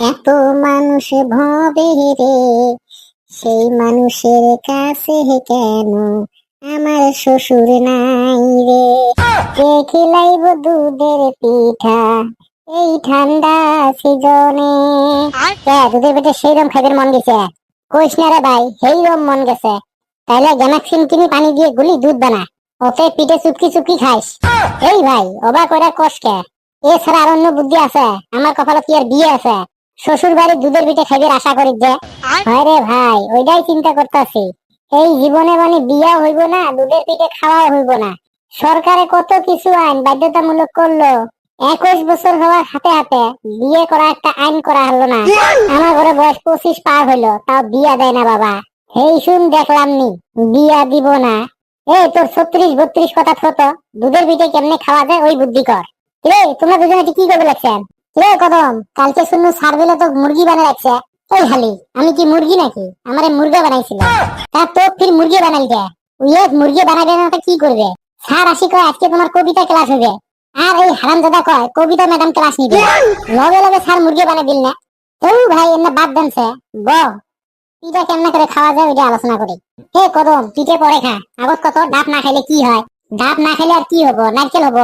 এত মানুষ ভবে রে সেই মানুষের কাছে কেন আমার শ্বশুর নাই রে? কে খিলাইব দুধের পিঠা এই ঠান্ডা সিজনে। দুধের পিঠা সেইরকম খাইবার মন গেছে? কইস না রে ভাই সেইরকম মন গেছে। তাইলে গ্যামাক্সিন কিনি পানি দিয়ে গুলি দুধ বানা ওতে পিঠে চুপকি চুপকি খাইস। এই ভাই অবাক করে কষকে এছাড়া আর অন্য বুদ্ধি আছে? আমার কপালত কি আর বিয়ে আছে? শ্বশুর বাড়ির দুধের পিঠে খাইবার আশা করি যে। হয় রে ভাই ওইটাই চিন্তা করতেছি। এই জীবনে মানে বিয়া হইব না দুধের পিঠে খাওয়া হইব না। সরকারে কত কিছু আইন বাধ্যতামূলক করল। একুশ বছর হওয়ার হাতে হাতে বিয়ে করা একটা আইন করা হলো না। আমার ঘরে বয়স পঁচিশ পার হইল তাও বিয়া দেয় না বাবা। এই শুন দেখলাম নি বিয়া দিব না। এই তোর ছত্রিশ বত্রিশ কথা থতো দুধের পিঠে কেমনে খাওয়া যায় ওই বুদ্ধি কর। রে তোমরা দুজনে কি করবে লাগছেন? রে কদম, কালকে শুনু সার্ভেলে তো মুরগি বানা লাগছে এই হালি, আমি কি মুরগি নাকি? আমারে মুরগা বানাইছিল। তা তো ফির মুরগি বানাই দে উইয়ে মুরগি বানাবে না, তো কি করবে? স্যার আসি কয়, আজকে তোমার কবিতা ক্লাস হবে। আর এই হারামজাদা কয়, কবিতা ম্যাডাম ক্লাস নিবে। লগে লগে স্যার মুরগি বানাই দিল না। তো ভাই এমনি বাদ দেনছে ব, পিঠা কেমনে করে খাওয়া যায় ওইটা আলোচনা করি। হে কদম, পিঠে পরে খা। আগত কত, ডাব না খাইলে কি হয়? ডাব না খাইলে আর কি হব? নারকেল হব?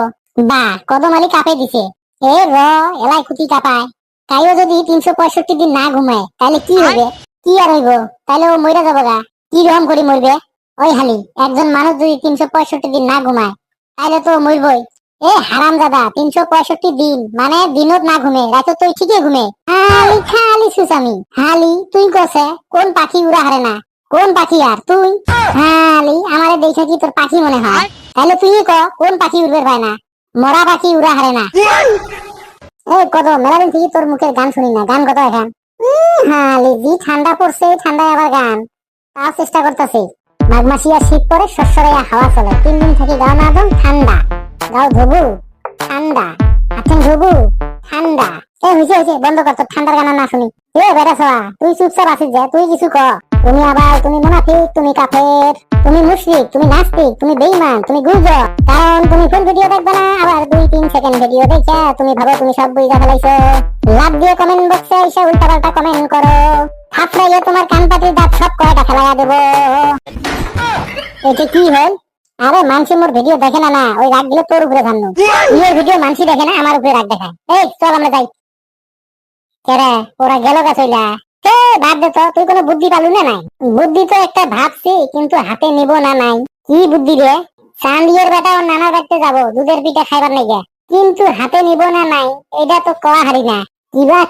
বা, কদম আলী কাপে দিছে। এ র এলাই কুটি কাপায়। তাইও যদি তিনশো পঁয়ষট্টি দিন না ঘুমায় তাহলে কি হবে? কি আর হইব? তাহলে ও মরে যাব গা। কি রকম করে মরবে? ওই হালি একজন মানুষ যদি তিনশো পঁয়ষট্টি দিন না ঘুমায় তাহলে তো মরবই। এ হারাম দাদা তিনশো পঁয়ষট্টি দিন মানে দিনত না ঘুমে রাতে তুই ঠিকই ঘুমে। হালি খালি সুসামি হালি তুই কছে কোন পাখি উড়া হারে না? কোন পাখি আর তুই? হালি আমারে দেখে কি তোর পাখি মনে হয়? তাহলে তুই ক কোন পাখি উড়বে পায় না? মরা পাখি উড়া হারে না। এই কত মেলা দিন থেকে তোর মুখের গান শুনি না। গান কত এখন? হালি জি, ঠান্ডা পড়ছে, ঠান্ডায় আবার গান। তাও চেষ্টা করতেছি। মাঘ মাসি আর শীত পরে শস্যরে হাওয়া চলে। তিন দিন থাকি গাও না একদম ঠান্ডা। গাও ধুবু, ঠান্ডা। আছেন ধুবু, ঠান্ডা। এ, হইছে হইছে, বন্ধ কর, তোর ঠান্ডার গান না শুনি। এ বেটা সবা তুই চুপচাপ আছিস যে, তুই কিছু ক। তুমি আবার, তুমি মুনাফিক, তুমি কাফের। তুমি মুশরিক, তুমি নাস্তিক, তুমি বেঈমান, তুমি গুজব কারণ তুমি ফুল ভিডিও দেখবে না, আবার দুই তিন সেকেন্ড ভিডিও দেখে তুমি ভাবো তুমি সব বুঝা ফেলাইছো। লাভ দিয়ে কমেন্ট বক্সে এসে উল্টা পাল্টা কমেন্ট করো। থাপড়াইয়ে তোমার কান পাতির দাঁত সব কয়টা ফেলাইয়া দেবো। এটা কি হল? আরে মানসি মোর ভিডিও দেখে না না, ওই রাগ দিলে তোর উপরে ধান্ন ইয়ের ভিডিও মানসি দেখে না, আমার উপরে রাগ দেখায়। এই, চল আমরা যাই। কেরে, ওরা গেল গা চইলা। এ বাদ দে তো, তুই কোনো বুদ্ধি পালু না নাই? বুদ্ধি তো একটা ভাবছি, কিন্তু হাতে নিব না নাই। কি বুদ্ধি রে? চান্দিয়ের বেটা নানা যাব, দুধের পিঠা খাইবার নাকি কিন্তু হাতে নিব না নাই, এটা তো কওয়া হারি না। কিবা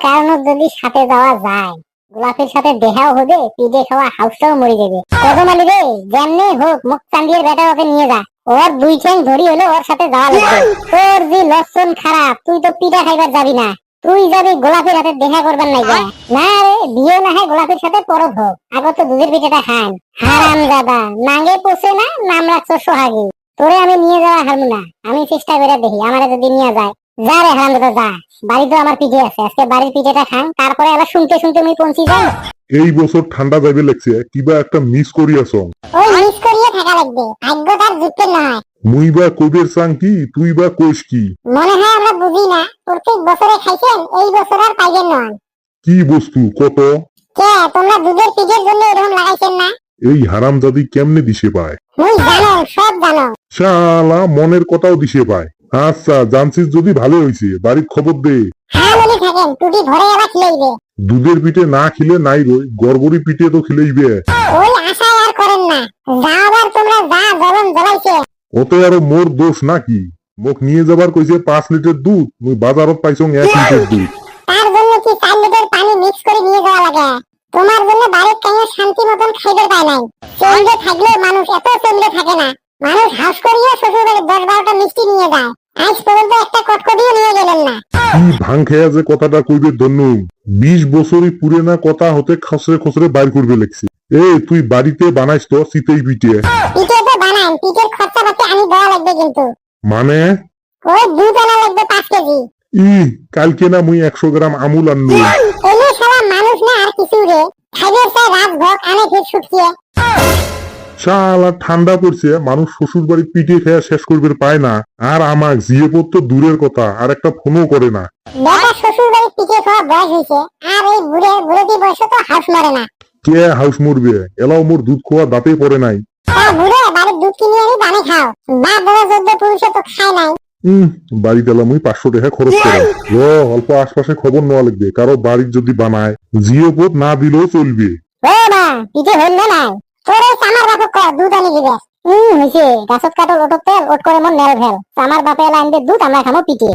যদি সাথে যাওয়া যায়, গোলাপের সাথে দেখাও হবে, পিঠে খাওয়া হাউসটাও মরে যাবে। রে হোক মুখ চান্দিয়ের বেটা ওকে নিয়ে যা। ওর দুই ঠ্যাং ধরি হলো ওর সাথে যাওয়া লাগবে। তোর যে লক্ষণ খারাপ, তুই তো পিঠা খাইবার যাবি না। তুই যাবি গোলাপের হাতে দেখা করবার নাই যা না রে বিয়ে না হয় গোলাপের সাথে পরব হোক। আগে তো দুধের পিঠাটা খান। হারাম দাদা নাগে পোষে না নাম রাখছো সোহাগী। তোরে আমি নিয়ে যাওয়া হারমু না। আমি চেষ্টা করে দেখি আমারে যদি নিয়ে যায়। যা রে হারাম দাদা যা। বাড়ি তো আমার পিঠে আছে আজকে বাড়ির পিঠেটা খান তারপরে আবার শুনতে শুনতে আমি পৌঁছি যাই। এই বছর ঠান্ডা যাইবে লাগছে কিবা একটা মিস করিয়াছ। ওই মিস করিয়ে থাকা লাগবে। ভাগ্য তার যুক্তের নয়। মুই বা কবির চাং কি তুই বা কোষ কি? মনে হয় আমরা বুঝি না প্রত্যেক বছরে খাইছেন এই বছর আর পাইবেন নন কি বস্তু কত? কে তোমরা দুধের পিঠের জন্য এরকম লাগাইছেন না? এই হারাম জাদি কেমনে দিশে পায়? মুই জানো সব জানো। শালা মনের কথাও দিশে পায়। আচ্ছা জানছিস যদি ভালো হইছে বাড়ির খবর দে। হ্যাঁ বলি থাকেন টুটি ভরে আবার খিলাইবে। দুধের পিঠে না খিলে নাই রই গড়গড়ি পিঠে তো খিলেইবে। ওই আশায় আর করেন না। যা আবার তোমরা যা জ্বলন জ্বলাইছে ওতে আরও মোর দোষ নাকি মোক নিয়ে যাবার কইছে পাঁচ লিটার দুধ মুই বাজারত পাইছং এক লিটার দুধ। তার জন্য কি চার লিটার পানি মিক্স করে নিয়ে যাওয়া লাগে? তোমার জন্য বাড়ির কাইয়া শান্তি মতন খাইতে পায় নাই। চন্দ্রে থাকলে মানুষ এত চন্দ্রে থাকে না। মানুষ হাউস করিয়ে শ্বশুর দশ বারোটা মিষ্টি নিয়ে যায়। আজ পর্যন্ত একটা কটকটিও নিয়ে গেলেন না। কি ভাং খেয়া যে কথাটা কইবে ধন্য বিশ বছরই পুরে না কথা হতে খসরে খসরে বাইর করবে লেগছি। এ তুই বাড়িতে বানাইস তো শীতেই পিঠে পিঠে তো পিঠের দেওয়া লাগবে কিন্তু। মানে? ওই দুধ আনা লাগবে পাঁচ কেজি। ই কালকে না মুই একশো গ্রাম আমুল আনলু। এলে সারা মানুষ না আর কিছু রে। খাইবে চাই রাত ভোগ আনে ফির শালা ঠান্ডা পড়ছে মানুষ শ্বশুর বাড়ি পিটিয়ে খেয়া শেষ করবে পায় না। আর আমার জিয়ে তো দূরের কথা আর একটা ফোনও করে না। বেটা শ্বশুর বাড়ি পিঠে খাওয়া বয়স হয়েছে আর এই বুড়ে বুড়োটি বয়সে তো হাউস মরে না। কে হাউস মরবে? এলাও মোর দুধ খোয়া দাঁতে পড়ে নাই। তা বুড়ে বাড়ির দুধ কিনে আনি দানে খাও। বাপ দাদা চোদ্দ পুরুষে তো খায় নাই। হম বাড়িতে এলাম ওই পাঁচশো টাকা খরচ করে। ল অল্প আশপাশে খবর নেওয়া লাগবে। কারও বাড়ির যদি বানায় জিও পোত না দিলেও চলবে। ও মা পিঠে হইল নাই। তোর চামার বাপক কর দুধ আনি দিবে। হুম হইছে। গাছত কাটল ওটক তেল ওট করে মন নেল ভেল চামার বাপে লাইন দে দুধ আমরা খামো পিঠে।